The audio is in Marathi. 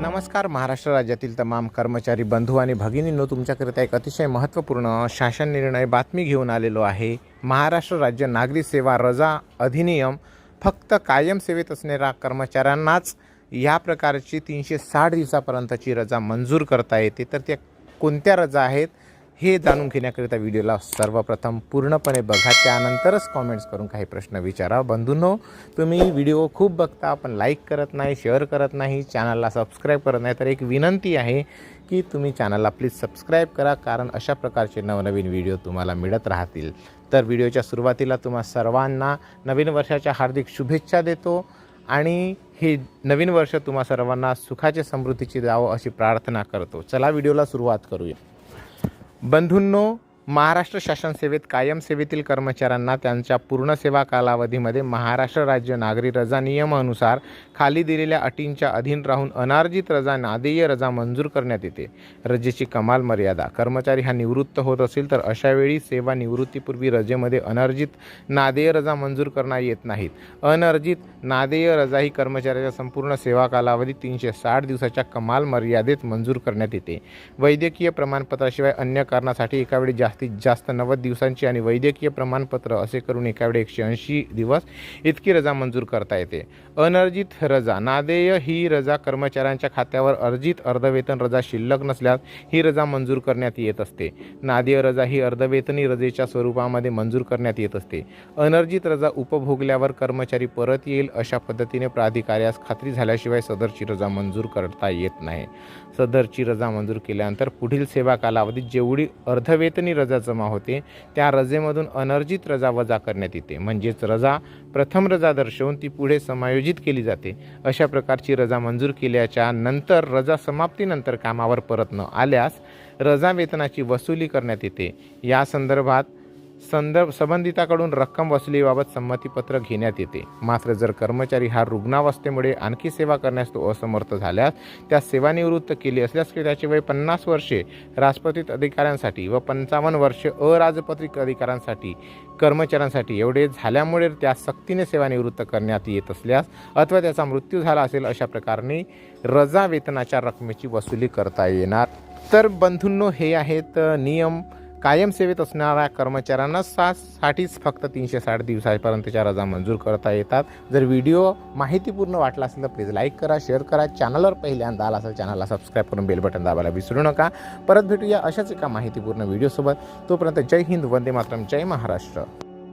नमस्कार महाराष्ट्र राज्यातील तमाम कर्मचारी बंधू आणि भगिनींनो तुमच्याकरिता एक अतिशय महत्त्वपूर्ण शासन निर्णय बातमी घेऊन आलेलो आहे. महाराष्ट्र राज्य नागरी सेवा रजा अधिनियम फक्त कायम सेवेत असणाऱ्या कर्मचाऱ्यांनाच या प्रकारची तीनशे साठ दिवसापर्यंतची रजा मंजूर करता येते. तर त्या कोणत्या रजा आहेत? हे जाणून घेण्याकरिता व्हिडिओला सर्वप्रथम पूर्णपणे बघा. त्यानंतरच कॉमेंट्स करून काही प्रश्न विचारा. बंधूंनो तुम्ही व्हिडिओ खूप बघता पण लाईक करत नाही शेअर करत नाही चॅनलला सबस्क्राईब करत नाही तर एक विनंती आहे की तुम्ही चॅनलला प्लीज सबस्क्राईब करा कारण अशा प्रकारचे नवनवीन व्हिडिओ तुम्हाला मिळत राहतील. तर व्हिडिओच्या सुरुवातीला तुम्हा सर्वांना नवीन वर्षाच्या हार्दिक शुभेच्छा देतो आणि हे नवीन वर्ष तुम्हा सर्वांना सुखाचे समृद्धीची द्यावं अशी प्रार्थना करतो. चला व्हिडिओला सुरुवात करूया. बंधूंनो महाराष्ट्र शासन सेवेत कायम सेवेतील कर्मचाऱ्यांना त्यांच्या पूर्ण सेवा कालावधीमध्ये महाराष्ट्र राज्य नागरी रजा नियमानुसार खाली दिलेल्या अटींच्या अधीन राहून अनार्जित रजा नादेय रजा मंजूर करण्यात येते. रजेची कमाल मर्यादा. कर्मचारी हा निवृत्त होत असेल तर अशावेळी सेवा निवृत्तीपूर्वी रजेमध्ये अनर्जित नादेय रजा मंजूर करण्यात येत नाहीत. अनर्जित नादेय रजा ही कर्मचाऱ्याच्या संपूर्ण सेवा कालावधी तीनशे साठ दिवसाच्या कमाल मर्यादेत मंजूर करण्यात येते. वैद्यकीय प्रमाणपत्राशिवाय अन्य कारणासाठी एकावेळी जास्तीत जास्त नव्वद दिवसांची आणि वैद्यकीय प्रमाणपत्र असे करून एकावेळी एकशे ऐंशी दिवस इतकी रजा मंजूर करता येते. अनर्जित रजा नादेय ही रजा कर्मचाऱ्यांच्या खात्यावर अर्जित अर्धवेतन रजा शिल्लक नसल्यास ही रजा मंजूर करण्यात येत असते. नादेय रजा ही अर्धवेतनी रजेच्या स्वरूपामध्ये मंजूर करण्यात येत असते. अनर्जित रजा उपभोगल्यावर कर्मचारी परत येईल अशा पद्धतीने प्राधिकाऱ्यास खात्री झाल्याशिवाय सदरची रजा मंजूर करता येत नाही. सदरची रजा मंजूर केल्यानंतर पुढील सेवा कालावधीत जेवढी अर्धवेतनी रजा रजा जमा होते त्या रजेमधून अनर्जित रजा वजा करण्यात येते. म्हणजेच रजा प्रथम रजा दर्शवून ती पुढे समायोजित केली जाते. अशा प्रकारची रजा मंजूर केल्याच्यानंतर रजा समाप्तीनंतर कामावर परत न आल्यास रजा वेतनाची वसुली करण्यात येते. या संदर्भात संदर्भ संबंधिताकडून रक्कम वसुलीबाबत संमतीपत्र घेण्यात येते. मात्र जर कर्मचारी हा रुग्णावस्थेमुळे आणखी सेवा करण्यास तो असमर्थ झाल्यास त्या सेवानिवृत्त केली असल्यास की त्याचे वय पन्नास वर्षे राजपत्रित अधिकाऱ्यांसाठी व पंचावन्न वर्षे अराजपत्रित अधिकाऱ्यांसाठी कर्मचाऱ्यांसाठी एवढे झाल्यामुळे त्या सक्तीने सेवानिवृत्त करण्यात येत असल्यास अथवा त्याचा मृत्यू झाला असेल अशा प्रकारे रजा वेतनाच्या रकमेची वसुली करता येणार. तर बंधूंनो हे आहेत नियम कायम सेवेत असणाऱ्या कर्मचाऱ्यांना साठीच फक्त तीनशे साठ दिवसापर्यंतच्या रजा मंजूर करता येतात. जर व्हिडिओ माहितीपूर्ण वाटला असेल तर प्लीज लाईक करा शेअर करा. चॅनलवर पहिल्यांदा आला असेल चॅनलला सबस्क्राईब करून बेल बटन दाबायला विसरू नका. परत भेटूया अशाच एका माहितीपूर्ण व्हिडिओसोबत तोपर्यंत जय हिंद वंदे मातरम जय महाराष्ट्र.